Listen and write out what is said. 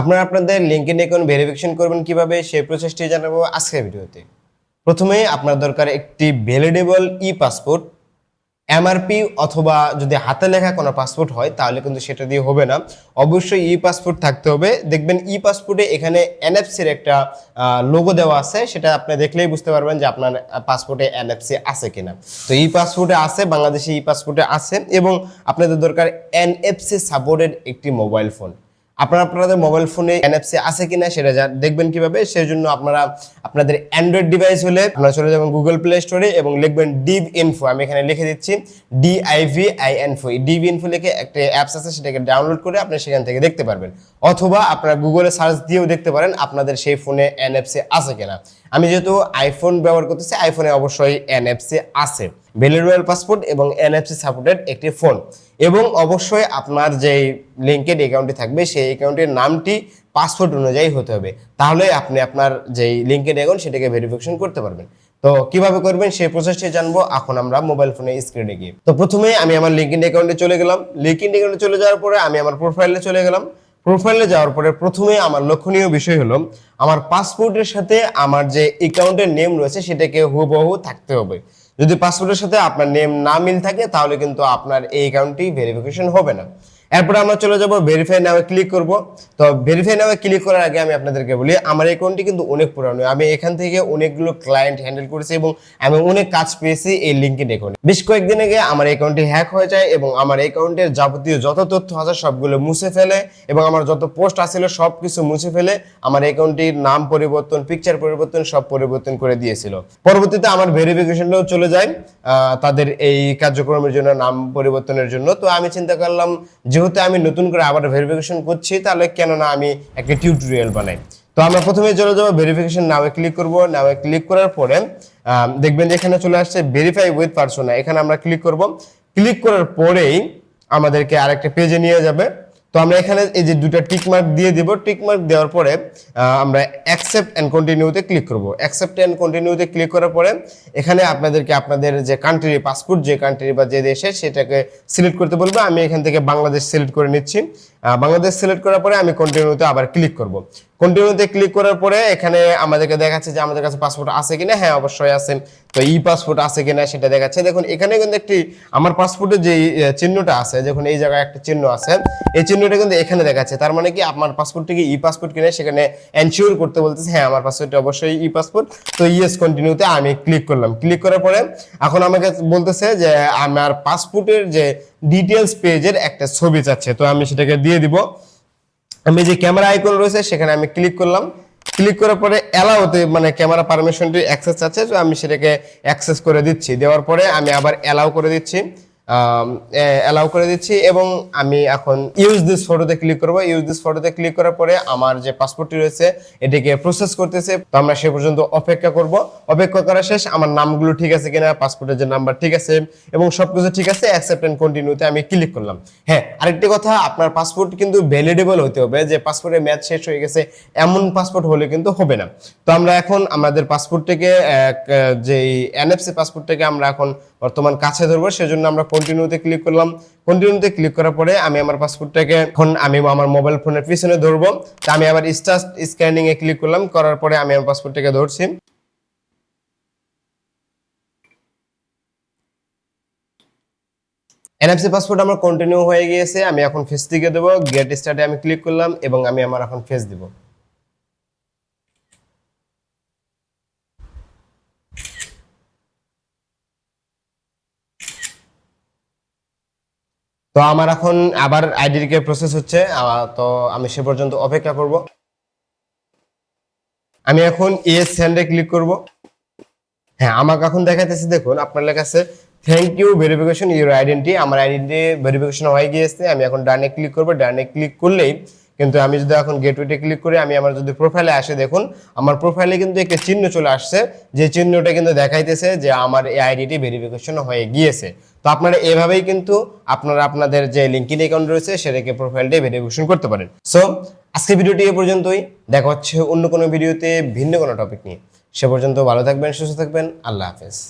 আপনারা আপনাদের লিঙ্কইন account verification করবেন কীভাবে, সেই প্রসেসটি জানাব আজকের ভিডিওতে। প্রথমে আপনার দরকার একটি ভ্যালিডেবল ই পাসপোর্ট এমআরপি অথবা যদি হাতে লেখা কোনো পাসপোর্ট হয়, তাহলে কিন্তু সেটা দিয়ে হবে না। অবশ্যই ই পাসপোর্ট থাকতে হবে। দেখবেন ই পাসপোর্টে এখানে এনএফসির একটা লোগো দেওয়া আছে। সেটা আপনি দেখলেই বুঝতে পারবেন যে আপনার পাসপোর্টে এনএফসি আছে কিনা। তো ই পাসপোর্টে আছে, বাংলাদেশি ই পাসপোর্টে আছে এবং আপনাদের দরকার এনএফসি সাপোর্টেড একটি মোবাইল ফোন আপনারা আপনাদের মোবাইল ফোনে এনএফসি আছে কিনা সেটা দেখবেন কীভাবে? সেই জন্য আপনারা আপনাদের অ্যান্ড্রয়েড ডিভাইস হলে আপনারা চলে যাবেন গুগল প্লে স্টোরে এবং লিখবেন ডিভ ইনফো আমি এখানে লিখে দিচ্ছি DIV I info div info লিখে একটা অ্যাপস আছে, সেটাকে ডাউনলোড করে আপনি সেখান থেকে দেখতে পারবেন। অথবা আপনারা গুগলে সার্চ দিয়েও দেখতে পারেন আপনাদের সেই ফোনে এনএফসি আছে কিনা। আমি যেহেতু আইফোন ব্যবহার করতেছি আইফোনে অবশ্যই এনএফসি আছে। ভ্যালিডেবল পাসপোর্ট এবং এনএফসি সাপোর্টেড একটি ফোন এবং অবশ্যই আপনার যে লিঙ্কেড অ্যাকাউন্টটি থাকবে, সেই অ্যাকাউন্টের নামটি পাসপোর্ট অনুযায়ী হতে হবে। তাহলে আপনি আপনার যেই লিঙ্কেড অ্যাকাউন্ট সেটাকে ভেরিফিকেশন করতে পারবেন। তো কীভাবে করবেন, সেই প্রসেসটি জানব এখন আমরা মোবাইল ফোনে স্ক্রিনে গিয়ে। তো প্রথমে আমি আমার লিঙ্কেড অ্যাকাউন্টে চলে গেলাম। লিঙ্কেড অ্যাকাউন্টে চলে যাওয়ার পরে আমি আমার প্রোফাইলে চলে গেলাম। প্রোফাইলে যাওয়ার পরে প্রথমে আমার লক্ষণীয় বিষয় হলো, আমার পাসপোর্টের সাথে আমার যে অ্যাকাউন্টের নেম রয়েছে সেটাকে হুবহু থাকতে হবে। যদি পাসপোর্টের সাথে আপনার নেম না মিল থাকে, তাহলে কিন্তু আপনার এই অ্যাকাউন্টটি ভেরিফিকেশন হবে না। এরপরে আমরা চলে যাব ভেরিফাই নামে ক্লিক করব। তো ভেরিফাই নামে ক্লিক করার আগে আমি আপনাদেরকে বলি, আমার অ্যাকাউন্টটি কিন্তু অনেক পুরানো। আমি এখান থেকে অনেকগুলো ক্লায়েন্ট হ্যান্ডেল করেছি এবং আমি অনেক কাজ পেয়েছি এই লিঙ্কেড অ্যাকাউন্টে বেশ কয়েকদিন আগে আমার অ্যাকাউন্টটি হ্যাক হয়ে যায় এবং আমার অ্যাকাউন্টের যাবতীয় যত তথ্য আছে সবগুলো মুছে ফেলে এবং আমার যত পোস্ট আসছিল সব কিছু মুছে ফেলে আমার অ্যাকাউন্টটির নাম পরিবর্তন পিকচার পরিবর্তন সব পরিবর্তন করে দিয়েছিল। পরবর্তীতে আমার ভেরিফিকেশনটাও চলে যায় তাদের এই কার্যক্রমের জন্য, নাম পরিবর্তনের জন্য। তো আমি চিন্তা করলাম যেহেতু আমি নতুন করে আবার ভেরিফিকেশন করছি, তাহলে কেন না আমি একটা টিউটোরিয়াল বানাই। তো আমরা প্রথমে চলে যাব ভেরিফিকেশন নামে ক্লিক করব। নামে ক্লিক করার পরে দেখবেন যে এখানে চলে আসছে ভেরিফাই উইথ পার্সোনা এখানে আমরা ক্লিক করব। ক্লিক করার পরেই আমাদেরকে আরেকটা পেজে নিয়ে যাবে। তো আমরা এখানে এই যে দুটা টিক মার্ক দিয়ে দিব। টিকমার্ক দেওয়ার পরে আমরা অ্যাকসেপ্ট অ্যান্ড কন্টিনিউতে ক্লিক করব। অ্যাকসেপ্ট অ্যান্ড কন্টিনিউতে ক্লিক করার পরে, এখানে আপনাদেরকে আপনাদের যে কান্ট্রি পাসপোর্ট যে কান্ট্রি বা যে দেশে সেটাকে সিলেক্ট করতে বলব। আমি এখান থেকে বাংলাদেশ সিলেক্ট করে নিচ্ছি। বাংলাদেশ সিলেক্ট করার পরে আমি কন্টিনিউতে আবার ক্লিক করব। কন্টিনিউতে ক্লিক করার পরে এখানে আমাদেরকে দেখাচ্ছে যে আমাদের কাছে পাসপোর্ট আছে কিনা? হ্যাঁ অবশ্যই আছে। তো ই পাসপোর্ট আছে কিনা সেটা দেখাচ্ছে। দেখুন, এখানে কিন্তু একটি আমার পাসপোর্টের যে চিহ্নটা আছে যখন এই জায়গায় একটা চিহ্ন আছে। এই চিহ্নটা কিন্তু এখানে দেখাচ্ছে। তার মানে কি? আমার পাসপোর্টটি কি ই পাসপোর্ট কিনা সেখানে এনশিওর করতে বলতেছে হ্যাঁ আমার পাসপোর্টটা অবশ্যই ই পাসপোর্ট তো ইয়েস কন্টিনিউতে আমি ক্লিক করলাম। ক্লিক করার পরে এখন আমাকে বলতেছে যে, আমার পাসপোর্টের যে ডিটেলস পেজের একটা ছবি চাচ্ছে। তো আমি সেটাকে দিয়ে দিব। আমি যে ক্যামেরা আইকন রয়েছে, সেখানে আমি ক্লিক করলাম। ক্লিক করার পরে অ্যালাউতে মানে ক্যামেরা পারমিশনটি অ্যাক্সেস আছে, তো আমি সেটাকে অ্যাক্সেস করে দিচ্ছি। দেওয়ার পরে আমি আবার অ্যালাউ করে দিচ্ছি। অ্যালাউ করে দিচ্ছি এবং আমি এখন ইউজ দিস ফটোতে ক্লিক করব। ইউজ দিস ফটোতে ক্লিক করার পরে আমার যে পাসপোর্টটি রয়েছে, এটিকে প্রসেস করতেছে। তো আমরা সে পর্যন্ত অপেক্ষা করব। অপেক্ষা করা শেষ, আমার নামগুলো ঠিক আছে কিনা পাসপোর্টের যে নাম্বার ঠিক আছে, এবং সবকিছু ঠিক আছে অ্যাকসেপ্ট এন্ড কন্টিনিউতে আমি ক্লিক করলাম। হ্যাঁ আরেকটি কথা, আপনার পাসপোর্ট কিন্তু ভ্যালিডেবল হতে হবে, যে পাসপোর্টের ম্যাচ শেষ হয়ে গেছে, এমন পাসপোর্ট হলে কিন্তু হবে না। তো আমরা এখন আমাদের পাসপোর্টটাকে যে এনএফসি পাসপোর্টটাকে আমরা এখন বর্তমান কাছে ধরবো, সেজন্য আমরা কন্টিনিউতে ক্লিক করলাম। কন্টিনিউতে ক্লিক করার পরে আমি আমার পাসপোর্টটাকে এখন আমি আমার মোবাইল ফোনের পিছনে ধরবো। তা আমি আবার স্টার এ ক্লিক করলাম, করার পরে আমি আমার পাসপোর্টটাকে ধরছি। এনএফসি পাসপোর্ট আমার কন্টিনিউ হয়ে গিয়েছে, আমি এখন ফেস দিকে দেবো গেট স্টার্টে আমি ক্লিক করলাম এবং আমি আমার এখন ফেস দিব। তো আমার এখন আবার আইডি কে প্রসেস হচ্ছে তো আমি সে পর্যন্ত অপেক্ষা করব। আমি এখন এস স্যান্ডে ক্লিক করব। হ্যাঁ আমাকে এখন দেখাতেছে দেখুন আপনার আছে thank you verification your identity আমার আইডেন্টি ভেরিফিকেশন হয়ে গিয়েছে, আমি এখন ডানে ক্লিক করব, ডানে ক্লিক করলেই কিন্তু আমি যদি এখন গেটওয়েতে ক্লিক করি, আমি আমার যদি প্রোফাইলে আসে, দেখুন, আমার প্রোফাইলে কিন্তু একটা চিহ্ন চলে আসছে। যে চিহ্নটা কিন্তু দেখাইতেছে যে আমার এই আইডিটি ভেরিফিকেশন হয়ে গিয়েছে। তো আপনারা এভাবেই কিন্তু আপনারা আপনাদের যে লিঙ্কিন অ্যাকাউন্ট রয়েছে, সেটাকে প্রোফাইলটি ভেরিফিকেশন করতে পারেন। সো আজকে ভিডিওটি এ পর্যন্তই। দেখা হচ্ছে অন্য কোনো ভিডিওতে ভিন্ন কোনো টপিক নিয়ে। সে পর্যন্ত ভালো থাকবেন, সুস্থ থাকবেন। আল্লাহ হাফেজ।